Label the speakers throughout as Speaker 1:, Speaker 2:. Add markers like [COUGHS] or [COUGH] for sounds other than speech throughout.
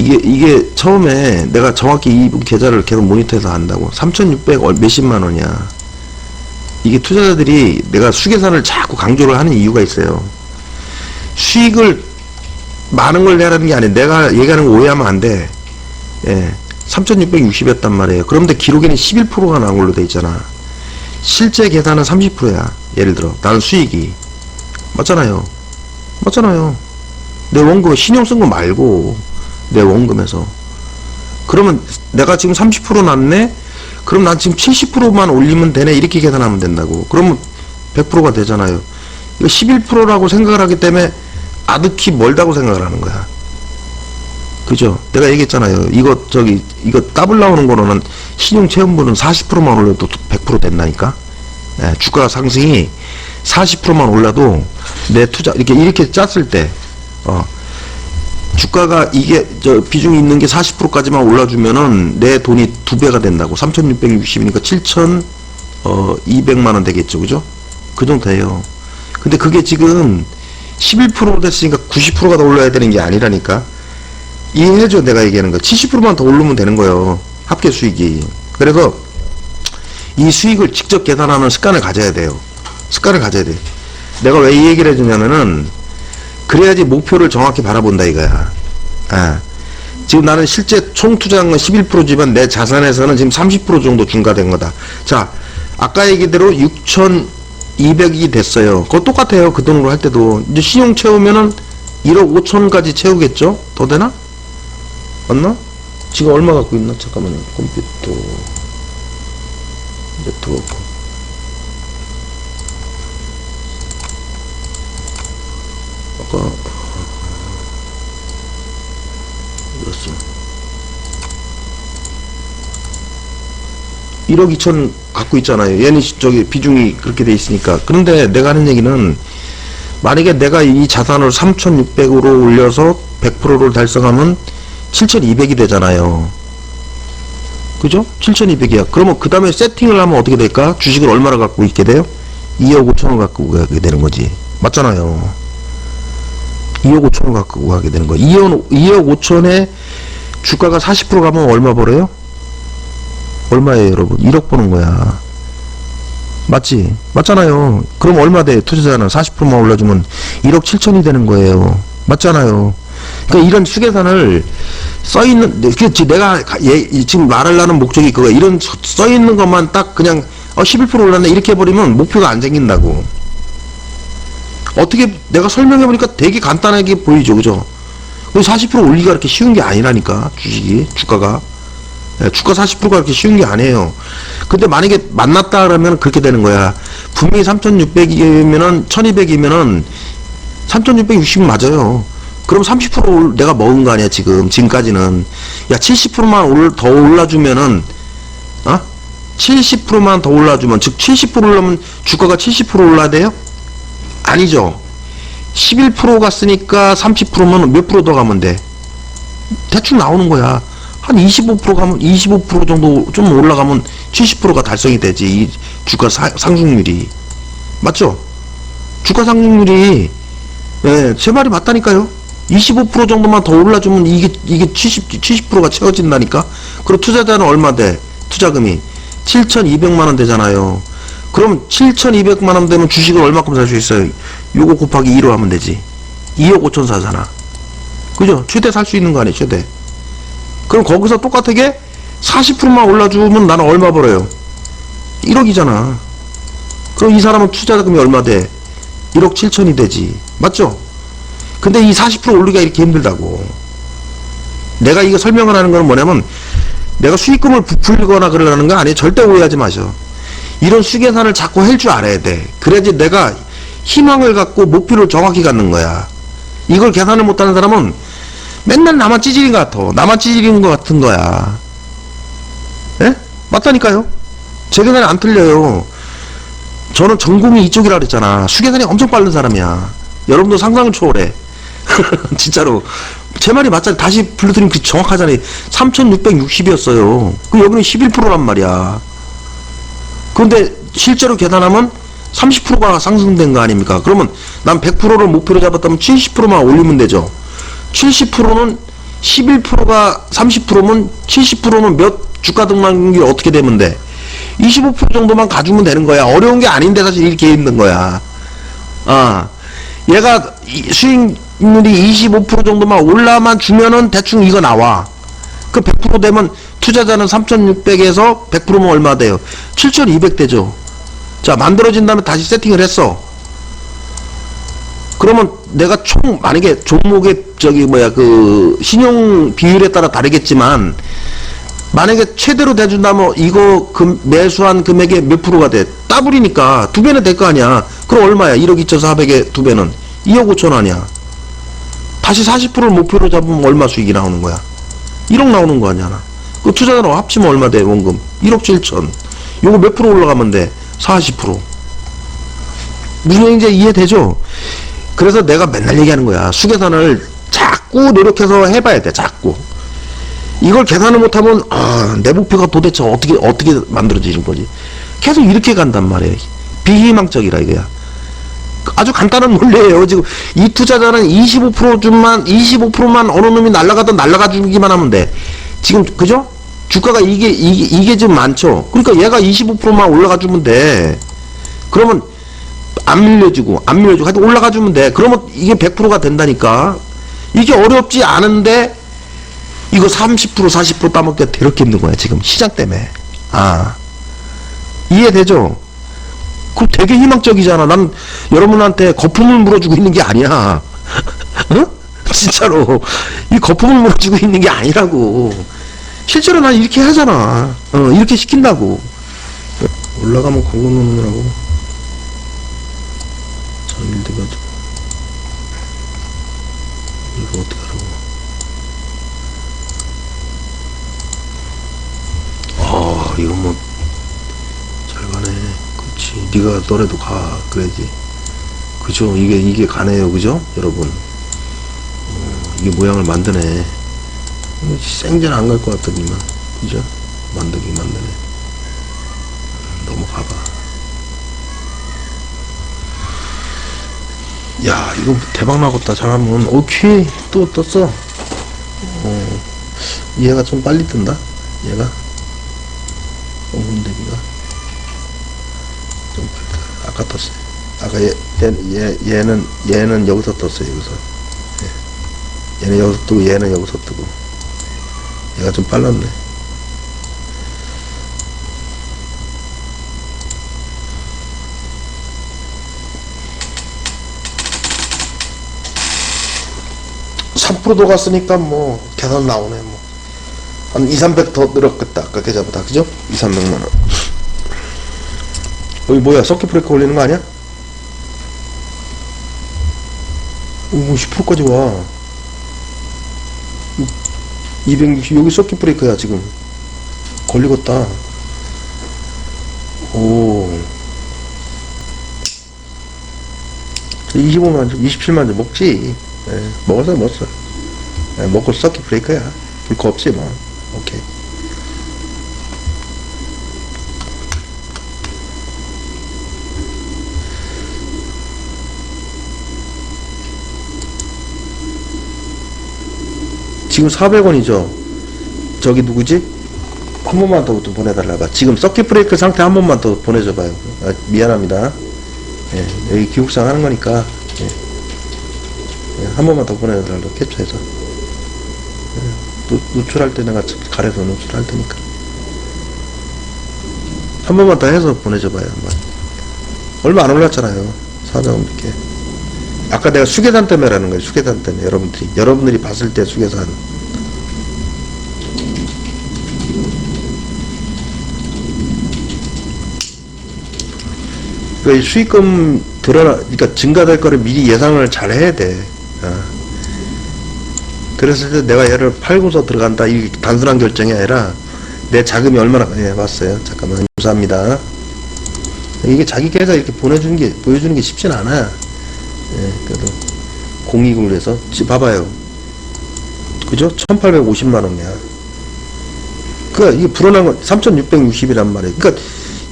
Speaker 1: 이게 이게 처음에 내가 정확히 이 계좌를 계속 모니터해서 한다고 3,600 얼- 몇십만 원이야. 이게 투자자들이 내가 수계산을 자꾸 강조를 하는 이유가 있어요. 수익을 많은 걸 내라는 게 아니라 내가 얘기하는 거 오해하면 안 돼. 예. 3,660이었단 말이에요. 그런데 기록에는 11%가 나온 걸로 돼 있잖아. 실제 계산은 30%야. 예를 들어 나는 수익이 맞잖아요. 맞잖아요. 내 원금 신용 쓴 거 말고 내 원금에서 그러면 내가 지금 30% 났네. 그럼 난 지금 70%만 올리면 되네. 이렇게 계산하면 된다고. 그러면 100%가 되잖아요. 이거 11%라고 생각을 하기 때문에 아득히 멀다고 생각을 하는 거야. 그죠? 내가 얘기했잖아요. 이거 저기 이거 더블 나오는 거로는 신용 체험분은 40%만 올려도 100% 된다니까. 예, 주가 상승이 40%만 올라도 내 투자 이렇게 이렇게 짰을 때 어, 주가가 이게 저 비중이 있는 게 40%까지만 올라주면은 내 돈이 두 배가 된다고 3,660이니까 7,000 어, 200만 원 되겠죠, 그죠? 그 정도 돼요. 근데 그게 지금 11% 됐으니까 90%가 더 올라야 되는 게 아니라니까. 이해해줘, 내가 얘기하는 거. 70%만 더 오르면 되는 거예요. 합계 수익이. 그래서 이 수익을 직접 계산하는 습관을 가져야 돼요. 습관을 가져야 돼. 내가 왜 이 얘기를 해주냐면은, 그래야지 목표를 정확히 바라본다 이거야. 아. 지금 나는 실제 총 투자한 건 11%지만 내 자산에서는 지금 30% 정도 증가된 거다. 자, 아까 얘기대로 6,200이 됐어요. 그거 똑같아요. 그 돈으로 할 때도. 이제 신용 채우면은 1억 5천까지 채우겠죠? 더 되나? 맞나? 지금 얼마 갖고 있나? 잠깐만요. 컴퓨터. 네트워크. 아까 이었어. 1억 2천 갖고 있잖아요. 얘는 시- 저기 비중이 그렇게 돼 있으니까. 그런데 내가 하는 얘기는 만약에 내가 이 자산을 3,600으로 올려서 100%를 달성하면 7,200이 되잖아요. 그죠? 7,200이야. 그러면 그 다음에 세팅을 하면 어떻게 될까? 주식을 얼마나 갖고 있게 돼요? 2억 5천을 갖고 가게 되는 거지. 맞잖아요. 2억 5천을 갖고 가게 되는 거야. 2억, 2억 5천에 주가가 40% 가면 얼마 벌어요? 얼마예요, 여러분? 1억 버는 거야. 맞지? 맞잖아요. 그럼 얼마 돼? 투자자는 40%만 올려주면 1억 7천이 되는 거예요. 맞잖아요. 그러니까 이런 수계산을 써 있는, 그 내가 가- 예, 이- 지금 말하려는 목적이 그거야. 이런 써 있는 것만 딱 그냥 어, 11% 올랐네 이렇게 해버리면 목표가 안 생긴다고. 어떻게 내가 설명해 보니까 되게 간단하게 보이죠, 그죠? 40% 올리기가 그렇게 쉬운 게 아니라니까 주식이 주가가. 예, 주가 40%가 그렇게 쉬운 게 아니에요. 근데 만약에 만났다 그러면 그렇게 되는 거야. 분명히 3,600이면은 1,200이면은 3,660 맞아요. 그럼 30% 올- 내가 먹은 거 아니야 지금 지금까지는 야 70%만 올, 더 올라주면은 어? 70%만 더 올라주면 즉 70% 올라면 주가가 70% 올라야 돼요? 아니죠. 11% 갔으니까 30%면 몇 프로 더 가면 돼? 대충 나오는 거야. 한 25% 가면 25% 정도 좀 올라가면 70%가 달성이 되지. 이 주가 사- 상승률이. 맞죠? 주가 상승률이 예, 제 말이 맞다니까요. 25% 정도만 더 올라주면 이게 이게 70 70%가 채워진다니까. 그리고 투자자는 얼마 돼? 투자금이 7,200만 원 되잖아요. 그럼 7,200만 원 되면 주식을 얼마큼 살 수 있어요? 요거 곱하기 2로 하면 되지. 2억 5천 사잖아. 그죠? 최대 살 수 있는 거 아니에요, 최대. 그럼 거기서 똑같게 40%만 올라주면 나는 얼마 벌어요? 1억이잖아. 그럼 이 사람은 투자자금이 얼마 돼? 1억 7천이 되지. 맞죠? 근데 이 40% 올리기가 이렇게 힘들다고. 내가 이거 설명을 하는 건 뭐냐면, 내가 수익금을 부풀리거나 그러려는 거 아니에요. 절대 오해하지 마셔. 이런 수계산을 자꾸 할 줄 알아야 돼. 그래야지 내가 희망을 갖고 목표를 정확히 갖는 거야. 이걸 계산을 못하는 사람은 맨날 나만 찌질인 것 같아. 나만 찌질인 것 같은 거야. 예? 맞다니까요. 제 계산이 안 틀려요. 저는 전공이 이쪽이라 그랬잖아. 수계산이 엄청 빠른 사람이야. 여러분도 상상을 초월해. [LAUGHS] 진짜로. 제 말이 맞잖아. 다시 불러드리면 그 정확하잖아요. 3660이었어요. 그 여기는 11%란 말이야. 그런데 실제로 계산하면 30%가 상승된 거 아닙니까? 그러면 난 100%를 목표로 잡았다면 70%만 올리면 되죠. 70%는 11%가 30%면 70%면 몇 주가 등락률이 어떻게 되면 돼? 25% 정도만 가주면 되는 거야. 어려운 게 아닌데 사실 이렇게 있는 거야. 아, 얘가 이- 수익률이 25% 정도만 올라만 주면은 대충 이거 나와. 그 100% 되면 투자자는 3,600에서 100%면 얼마 돼요? 7,200 되죠. 자, 만들어진 다음에 다시 세팅을 했어. 그러면 내가 총 만약에 종목의 저기 뭐야 그 신용 비율에 따라 다르겠지만 만약에 최대로 대준다면 이거 금, 매수한 금액의 몇 프로가 돼? 더블이니까 두 배는 될 거 아니야. 그럼 얼마야? 1억 2,400에 두 배는 2억 5천 아니야. 다시 40%를 목표로 잡으면 얼마 수익이 나오는 거야? 1억 나오는 거 아니야. 그 투자자랑 합치면 얼마 돼? 원금 1억 7천. 요거 몇 프로 올라가면 돼? 40%. 무슨 얘기인지 이해되죠? 그래서 내가 맨날 얘기하는 거야. 수계산을 자꾸 노력해서 해봐야 돼. 자꾸. 이걸 계산을 못하면 아, 내 목표가 도대체 어떻게 어떻게 만들어지는 거지? 계속 이렇게 간단 말이에요. 비희망적이라 이거야. 아주 간단한 논리예요. 지금 이 투자자는 25%만 25%만 어느 놈이 날라가든 날라가 주기만 하면 돼. 지금 그죠? 주가가 이게 이게 이게 지금 많죠. 그러니까 얘가 25%만 올라가 주면 돼. 그러면 안 밀려주고 안 밀려주고 하여튼 올라가 주면 돼. 그러면 이게 100%가 된다니까. 이게 어렵지 않은데 이거 30% 40% 따먹기가 더럽게 힘든 거야 지금 시장 때문에. 아 이해되죠? 그럼 되게 희망적이잖아. 난 여러분한테 거품을 물어주고 있는 게 아니야. [LAUGHS] 어? [LAUGHS] 진짜로 이 거품을 물어주고 있는 게 아니라고. 실제로 난 이렇게 하잖아. 어, 이렇게 시킨다고. 올라가면 공급 넣느라고. 전일돼가지고 이거 어떻게 하라고? 아, 이거 뭐. 잘 가네. 그치. 네가 너래도 가. 그래야지. 그죠? 이게, 이게 가네요. 그죠? 여러분. 어, 이게 모양을 만드네. 생전 안 갈 것 같더니만. 그죠? 만들긴 만드네. 음, 넘어가봐. 야, 이거 대박 나겠다. 잘하면. 오케이. 또 떴어. 어, 얘가 좀 빨리 뜬다. 얘가. 홍대비가 좀 아까 떴어요. 아까 얘, 얘, 얘, 얘는 얘는 여기서 떴어요. 여기서 예. 얘는 여기서 뜨고 얘는 여기서 뜨고 얘가 좀 빨랐네. (3%도) 갔으니까 뭐 계산 나오네 뭐 한 2, 300 더 늘었겠다. 아까 계좌보다. 그죠? 2, 300만 원. 여기 뭐야? 서킷 브레이크 올리는 거 아니야? 오, 10%까지 와. 260, 여기 서킷 브레이크야, 지금. 걸리겠다. 오. 25만 점, 27만 점 먹지. 예, 먹었어, 먹었어. 예, 먹고 서킷 브레이크야. 볼거 없지, 뭐. 오케이. 지금 400원이죠. 저기 누구지? 한 번만 더좀 보내달라봐. 지금 서킷 브레이크 상태 한 번만 더 보내줘봐요. 아, 미안합니다. 예, 여기 기국상 하는 거니까. 예. 예, 한 번만 더 보내달라고 캡처해서. 노, 노출할 때 내가 가려서 노출할 테니까. 한 번만 더 해서 보내줘봐요. 얼마 안 올랐잖아요. 400원밖에. 아까 내가 수계산 때문에라는 거예요. 수계산 때문에 여러분들이 여러분들이 봤을 때 수계산. 그 수익금 드러나, 그러니까 증가될 거를 미리 예상을 잘 해야 돼. 어. 그랬을 때 내가 얘를 팔고서 들어간다 이 단순한 결정이 아니라 내 자금이 얼마나 예 봤어요 잠깐만 감사합니다 이게 자기 계좌 이렇게 보내주는 게 보여주는 게 쉽진 않아 예 그래도 공익을 위해서. 지 봐봐요. 그죠? 1850만 원이야. 그 이게 불어난 건 3660이란 말이에요. 그러니까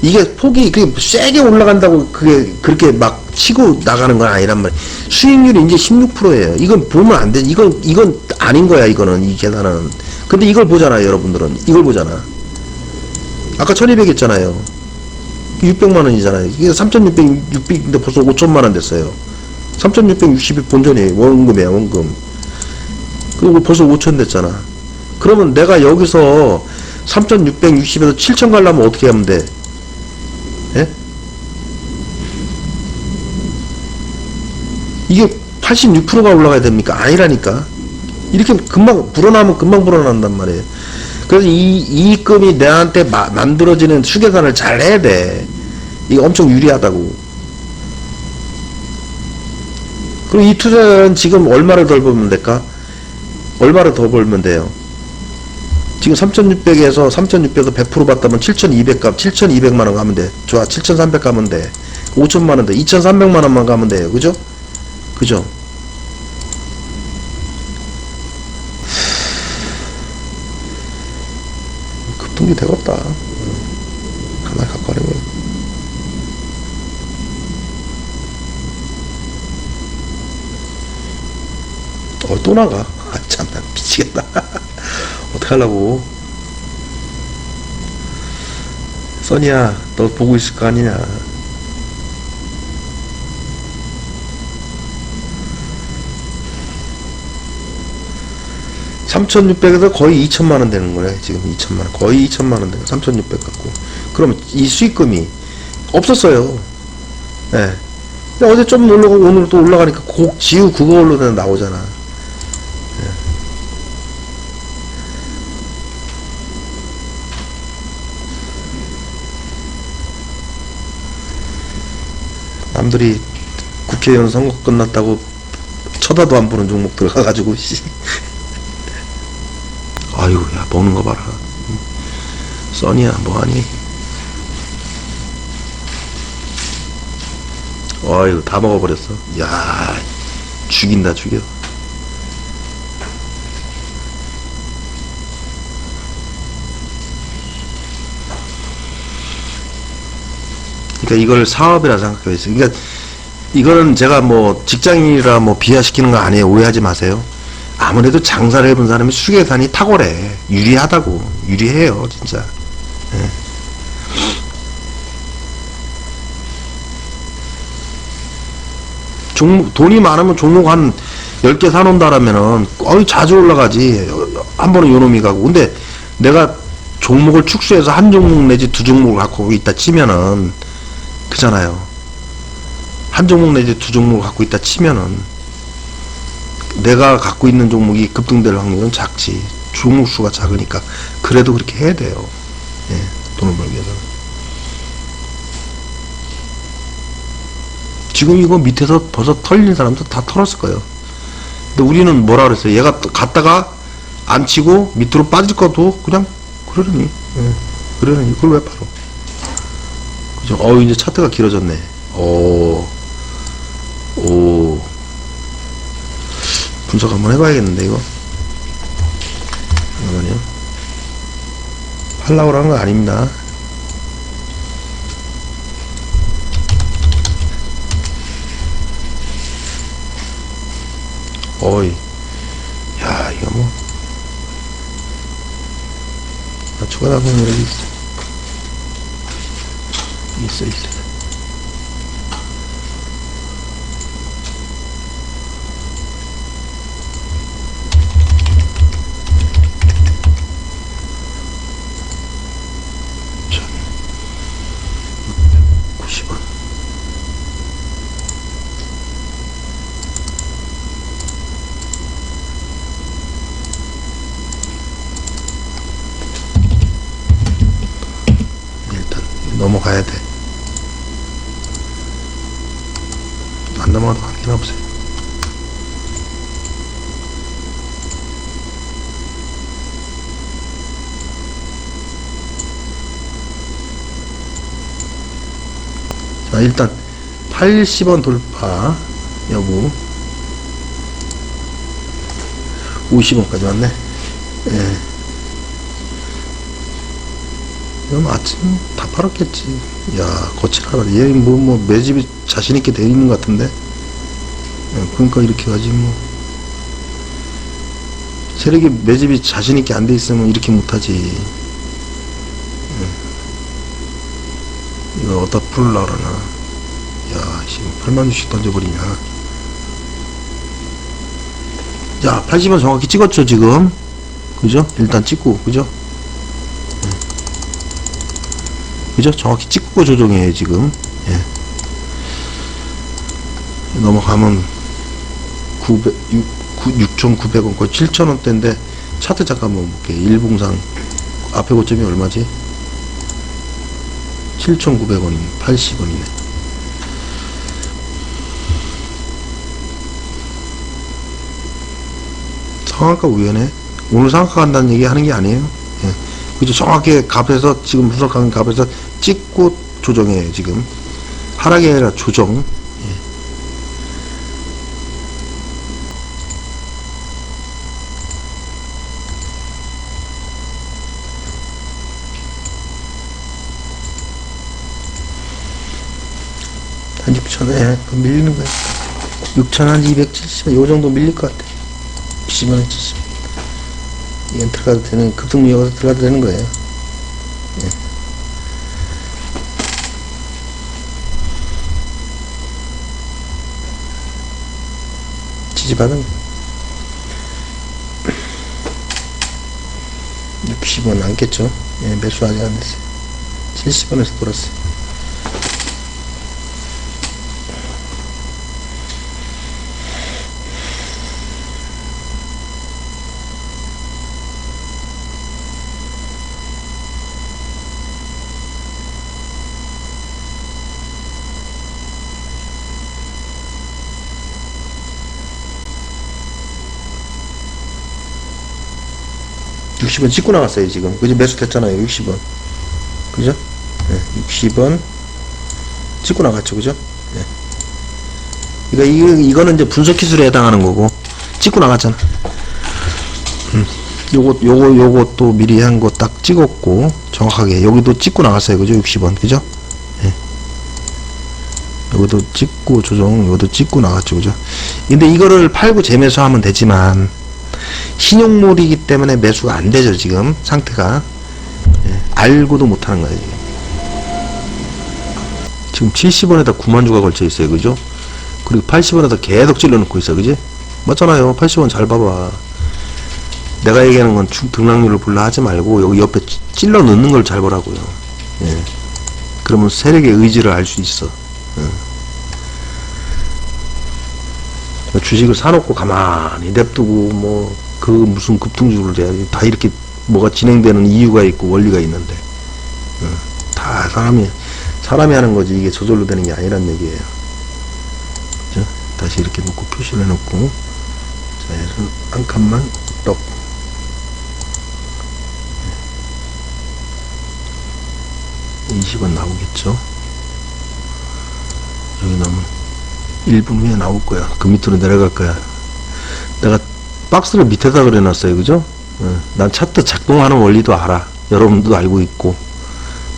Speaker 1: 이게 폭이 그게 세게 올라간다고 그게 그렇게 막 치고 나가는 건 아니란 말이에요. 수익률이 이제 16%예요. 이건 보면 안 돼. 이건 이건 아닌 거야 이거는 이 계산은. 근데 이걸 보잖아요 여러분들은. 이걸 보잖아. 아까 1200 했잖아요. 600만 원이잖아요. 이게 3600 600인데 벌써 5천만 원 됐어요 3660이 본전이에요 원금이야 원금 그리고 벌써 5천 됐잖아 그러면 내가 여기서 3660에서 7천 가려면 어떻게 하면 돼 예? 이게 86%가 올라가야 됩니까? 아니라니까. 이렇게 금방 불어나면 금방 불어난단 말이에요. 그래서 이 이익금이 내한테 마- 만들어지는 수계산을 잘 해야 돼. 이게 엄청 유리하다고. 그리고 이 투자는 지금 얼마를 덜 벌면 될까? 얼마를 더 벌면 돼요? 지금 3,600에서 3,600에서 100% 받다면 7,200 값, 7,200만 원 가면 돼. 좋아, 7,300 가면 돼. 5천만 원 돼. 2,300만 원만 가면 돼요. 그죠? 그죠? 급등이 되겠다. 응. 가만히 갖고 가려 고. 어, 또 나가. 아, 참나, 미치겠다. [LAUGHS] 어떡하려고. 써니야, 너 보고 있을 거 아니냐. 3,600에서 거의 2천만 원 되는 거네. 지금 2천만 원. 거의 2천만 원 되고 3,600 갖고. 그럼 이 수익금이 없었어요. 예. 근데 어제 좀 올라가고 오늘 또 올라가니까 곡 지우 그걸로 그냥 나오잖아. 남들이 국회의원 선거 끝났다고 쳐다도 안 보는 종목 들어가가지고 씨. 아유, 야, 먹는 거 봐라. 써니야, 뭐하니? 아유, 다 먹어버렸어. 야, 죽인다, 죽여. 그러니까 이걸 사업이라 생각하고 있어요. 그러니까 이거는 제가 뭐 직장인이라 뭐 비하시키는 거 아니에요. 오해하지 마세요. 아무래도 장사를 해본 사람이 수계산이 탁월해. 유리하다고. 유리해요, 진짜. 예. 종목, 돈이 많으면 종목 한 10개 사놓는다라면은, 어이, 자주 올라가지. 한 번에 요놈이 가고. 근데 내가 종목을 축소해서 한 종목 내지 두 종목을 갖고 있다 치면은, 그잖아요. 한 종목 내지 두 종목을 갖고 있다 치면은, 내가 갖고 있는 종목이 급등될 확률은 작지. 종목 수가 작으니까. 그래도 그렇게 해야 돼요. 예, 돈을 벌기 위해서는. 지금 이거 밑에서 벌써 털린 사람들 다 털었을 거예요. 근데 우리는 뭐라 그랬어요? 얘가 또 갔다가 안 치고 밑으로 빠질 것도 그냥 그러려니. 예, 그러려니. 그걸 왜 팔어? 어 이제 차트가 길어졌네. 오, 오. 분석 한번 해봐야겠는데 이거? 잠깐만요. 팔라고 하는 거 아닙니다. 어이. 야 이거 뭐. 나 추가 여기 있어 있어 있어 천, 90원. 일단 넘어가야 돼. 안 넘어가도 관계는 없어요. 자, 일단 80원 돌파 여부 50원까지 왔네. 예. 이건 아침 다 팔았겠지. 야, 거칠하다. 얘 뭐, 뭐, 매집이 자신있게 돼 있는 것 같은데. 예, 그러니까 이렇게 가지, 뭐. 세력이 매집이 자신있게 안 돼 있으면 이렇게 못하지. 응. 이거 어디다 풀으려고 그러나. 야, 지금 8만 주씩 던져버리냐. 자, 80원 정확히 찍었죠, 지금. 그죠? 일단 찍고, 그죠? 예. 그죠? 정확히 찍고 조정해요, 지금. 예. 넘어가면 900, 6, 6,900원, 거의 7,000원대인데, 차트 잠깐만 볼게요. 일봉상 앞에 고점이 얼마지? 7,900원이네. 80원이네. 상한가 우연해. 오늘 간다는 얘기 하는 게 아니에요. 예. 그죠. 정확히 값에서, 지금 분석하는 값에서 찍고 조정해요, 지금. 하락이 아니라 조정. 한 6천에 밀리는 거야. 6천 한 270원, 요 정도 밀릴 것 같아. 10원에 70. 이건 들어가도 되는, 급등률 여기서 들어가도 되는 거예요. 예. 지지받은 60원 안겠죠? 예, 매수 아직 안 됐어요. 70원에서 돌았어요. 육십 원 찍고 나갔어요, 지금. 그죠? 매수 됐잖아요, 60원. 그죠? 네, 60원 찍고 나갔죠, 그죠? 네. 이거, 이거, 이거는 이제 분석 기술에 해당하는 거고, 찍고 나갔잖아. 음, 요거, 요거, 요거 또 미리 한 거 딱 찍었고, 정확하게. 여기도 찍고 나갔어요, 그죠? 60원, 그죠? 예. 여기도 찍고 조정, 여기도 찍고 나갔죠, 그죠? 근데 이거를 팔고 재매수 하면 되지만, 신용몰이기 때문에 매수가 안 되죠, 지금, 상태가. 예, 알고도 못하는 거예요, 지금. 지금 70원에다 9만 주가 걸쳐 있어요, 그죠? 그리고 80원에다 계속 찔러 놓고 있어, 그지? 맞잖아요. 80원 잘 봐봐. 내가 얘기하는 건 중- 등락률을 불러 하지 말고, 여기 옆에 찌- 찔러 넣는 걸 잘 보라고요. 예. 그러면 세력의 의지를 알 수 있어. 예. 주식을 사놓고 가만히 냅두고, 뭐, 그 무슨 급등주를 해야지. 다 이렇게 뭐가 진행되는 이유가 있고 원리가 있는데. 어, 다 사람이, 사람이 하는 거지. 이게 저절로 되는 게 아니란 얘기예요. 그죠? 다시 이렇게 놓고 표시를 해놓고. 자, 얘를 한 칸만 떡. 네. 20원 나오겠죠? 여기 나오면 1분 후에 나올 거야. 그 밑으로 내려갈 거야. 내가 박스를 밑에다 그려놨어요. 그죠? 어, 난 차트 작동하는 원리도 알아. 여러분도 알고 있고.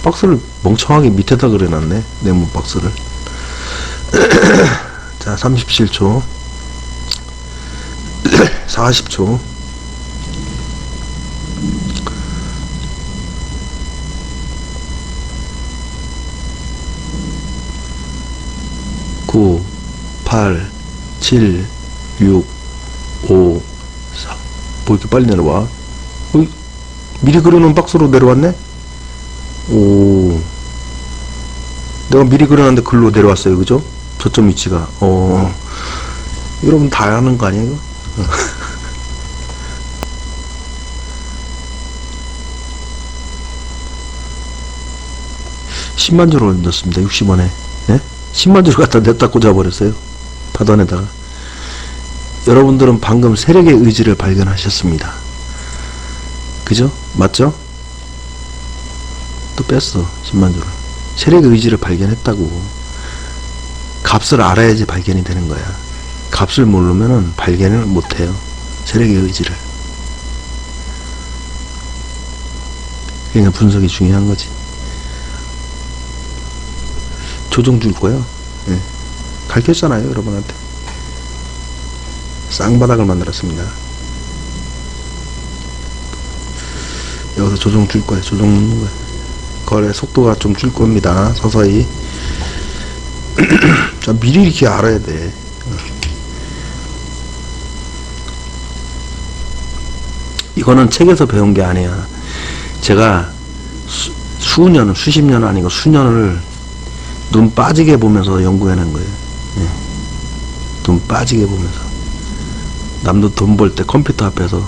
Speaker 1: 박스를 멍청하게 밑에다 그려놨네. 네모 박스를. [CLEARS THROAT] 자, 37초. 40초. [CLEARS THROAT] 8, 7, 6, 5, 4. 뭐 이렇게 빨리 내려와? 어이, 미리 그려놓은 박스로 내려왔네? 오. 내가 미리 그려놨는데 글로 내려왔어요. 그죠? 저점 위치가. 어. 여러분 다 하는 거 아니에요? 10만 주로 넣었습니다. 60원에. 네? 10만조를 갖다 냈다 꽂아버렸어요. 파단에다가. 여러분들은 방금 세력의 의지를 발견하셨습니다. 그죠? 맞죠? 또 뺐어. 10만 주를. 세력의 의지를 발견했다고. 값을 알아야지 발견이 되는 거야. 값을 모르면은 발견을 못해요. 세력의 의지를. 그러니까 분석이 중요한 거지. 조정 줄 거야. 예. 가르쳤잖아요, 여러분한테. 쌍바닥을 만들었습니다. 여기서 조정 줄 거예요. 조정 넣는 거예요. 거래 속도가 좀 줄 겁니다. 서서히. [CLEARS THROAT] 자, 미리 이렇게 알아야 돼. 이거는 책에서 배운 게 아니야. 제가 수, 수년, 수십 년 아니고 수년을 눈 빠지게 보면서 연구해낸 거예요. 예. 눈 빠지게 보면서. 남도 돈 벌 때 컴퓨터 앞에서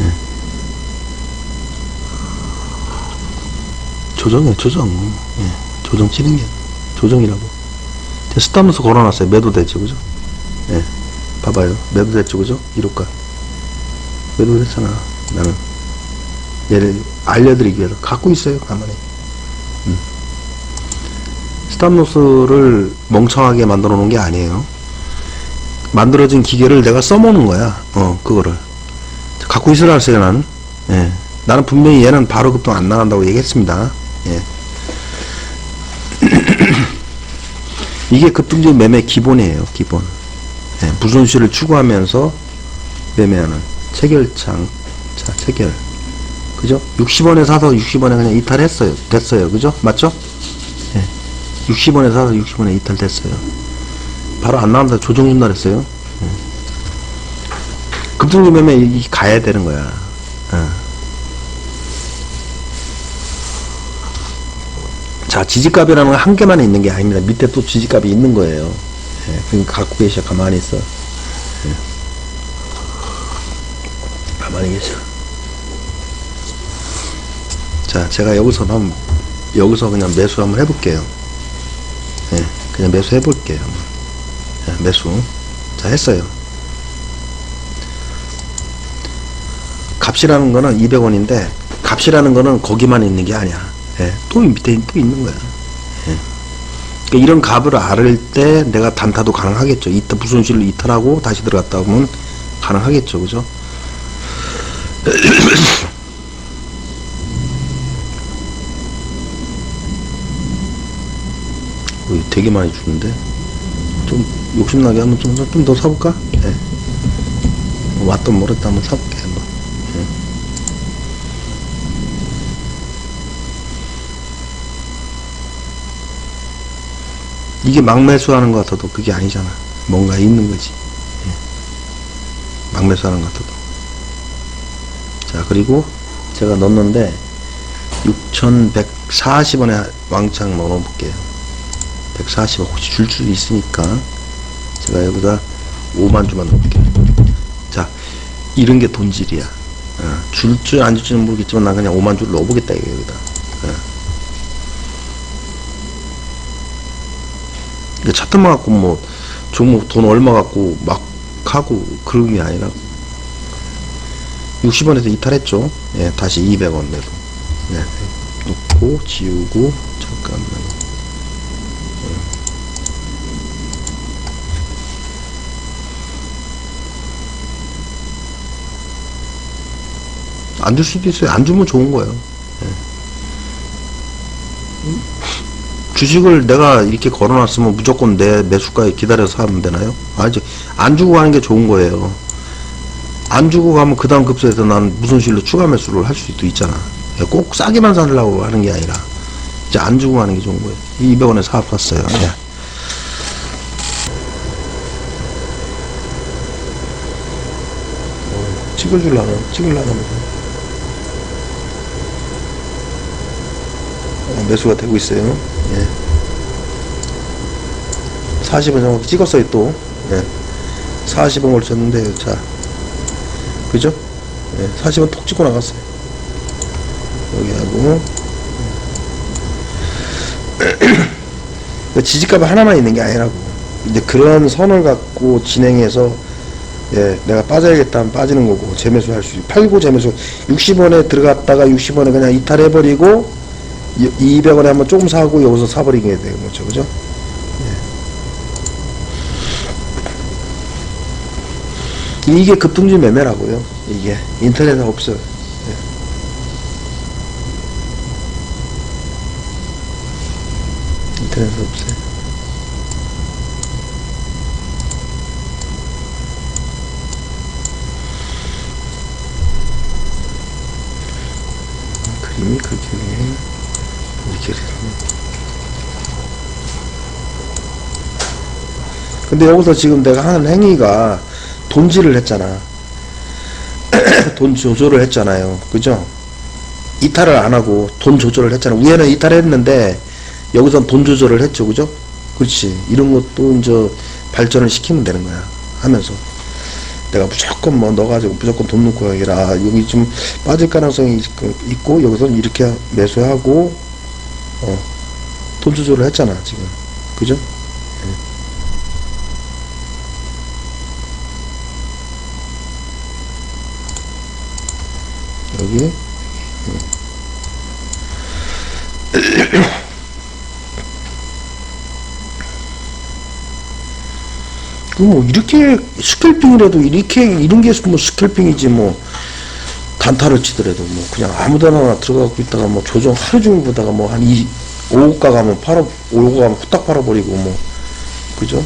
Speaker 1: 예. 조정해 조정 예. 조정 치는 게 조정이라고 제가 스타무스 걸어놨어요 매도 됐죠 그죠 예. 봐봐요 매도 됐죠 그죠 이로가 매도 됐잖아 나는 얘를 알려드리기 위해서 갖고 있어요 가만히 음. 스탑로스를 멍청하게 만들어 놓은 게 아니에요 만들어진 기계를 내가 써먹는 거야. 어, 그거를. 갖고 있으라 했어요, 나는. 예. 나는 분명히 얘는 바로 급등 안 나간다고 얘기했습니다. 예. [CLEARS THROAT] 이게 급등적 매매 기본이에요, 기본. 예. 부손실을 추구하면서 매매하는 체결창. 자, 체결. 그죠? 60원에 사서 60원에 그냥 이탈했어요. 됐어요. 그죠? 맞죠? 예. 60원에 사서 60원에 이탈됐어요. 바로 안 나온다 조정 준다 그랬어요. 급등주 매매 이 가야 되는 거야. 어. 자 지지값이라는 건 한 개만 있는 게 아닙니다. 밑에 또 지지값이 있는 거예요. 예, 그러니까 갖고 계셔 가만히 있어. 예. 가만히 계셔. 자 제가 여기서 한번 여기서 그냥 매수 한번 해볼게요. 예, 그냥 매수 해볼게요. 자, 매수. 자, 했어요. 값이라는 거는 200원인데, 값이라는 거는 거기만 있는 게 아니야. 예, 또 밑에 또 있는 거야. 예. 그러니까 이런 값을 알을 때 내가 단타도 가능하겠죠. 이탈, 부손실을 이탈하고 다시 들어갔다 오면 가능하겠죠. 그죠? 되게 많이 주는데? 좀 욕심나게 한번 좀좀더 사볼까? 예. 왔던 모르다 한번 사볼게 한번. 예. 이게 막매수하는 것 같아도 그게 아니잖아. 뭔가 있는 거지. 예. 막매수하는 것 같아도. 자 그리고 제가 넣었는데 6,140원에 왕창 넣어볼게요. 140원 혹시 줄 수 있으니까 제가 여기다 5만 주만 넣을게요. 자, 이런 게 돈질이야. 어, 줄줄 안 줄지는 모르겠지만 난 그냥 5만 줄 넣어보겠다 이거 여기다. 어. 차트만 갖고 뭐 종목 돈 얼마 갖고 막 하고 그런 게 아니라 60원에서 이탈했죠. 예, 다시 200원 내로. 네, 놓고 지우고 잠깐만. 안 줄 수도 있어요. 안 주면 좋은 거예요. 예. 음? 주식을 내가 이렇게 걸어놨으면 무조건 내 매수가에 기다려서 하면 되나요? 아니죠. 안 주고 가는 게 좋은 거예요. 안 주고 가면 그 다음 급수에서 난 무손실로 추가 매수를 할 수도 있잖아. 예, 꼭 싸게만 사려고 하는 게 아니라 이제 안 주고 가는 게 좋은 거예요. 200원에 사업 샀어요. 예. 어, 찍어줄라나? 찍을라나? 매수가 되고 있어요. 예. 40원 정도 찍었어요, 또. 예. 40원 걸쳤는데, 자. 그죠? 예. 40원 톡 찍고 나갔어요. 여기 하고. [CLEARS THROAT] 그 지지값 하나만 있는 게 아니라고. 이제 그런 선을 갖고 진행해서, 예, 내가 빠져야겠다 하면 빠지는 거고, 재매수 할 수, 있 팔고 재매수, 60원에 들어갔다가 60원에 그냥 이탈해버리고, 200원에 한번 조금 사고 여기서 사버리게 되는 거죠. 그죠? 예. 이게 급등주 매매라고요. 이게. 인터넷에 없어요. 예. 인터넷에 없어요. 사람이 그렇게 해. 이렇게 해서. 근데 여기서 지금 내가 하는 행위가 돈질을 했잖아. [CLEARS THROAT] 돈 조절을 했잖아요. 그죠? 이탈을 안 하고 돈 조절을 했잖아. 위에는 이탈했는데 여기선 돈 조절을 했죠. 그죠? 그렇지. 이런 것도 이제 발전을 시키면 되는 거야. 하면서. 내가 무조건 뭐 넣어가지고 무조건 돈 넣고 하기라 여기 좀 빠질 가능성이 있- 있고 여기서는 이렇게 매수하고 어, 돈 조절을 했잖아 지금 그죠? 예. 여기 예. 그뭐 [COUGHS] 이렇게 스캘핑이라도 이렇게 이런 게 뭐 스캘핑이지 뭐 단타를 치더라도 뭐 그냥 아무데나 들어가고 있다가 뭐 조정 하루 종일 보다가 뭐 한이 오고가 가면 팔아 오고 가면 후딱 팔아버리고 뭐 그죠?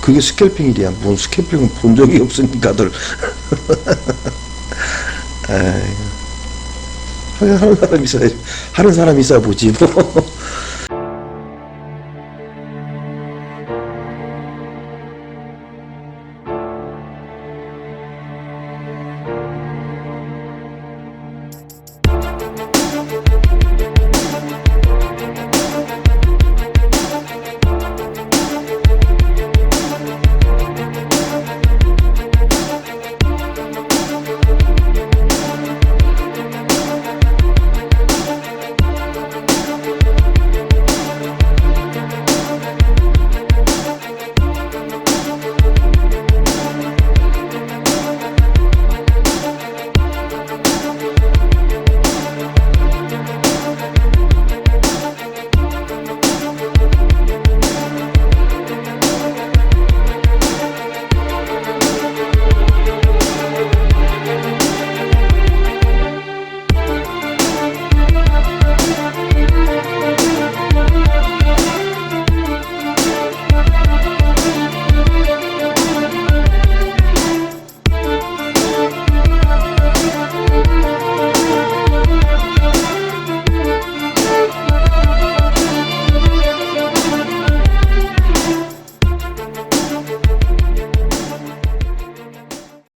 Speaker 1: 그게 스캘핑이야. 뭔 스캘핑은 본 적이 없으니까들. [LAUGHS] 하는 사람 있어야 하는 사람 있어야 보지 뭐.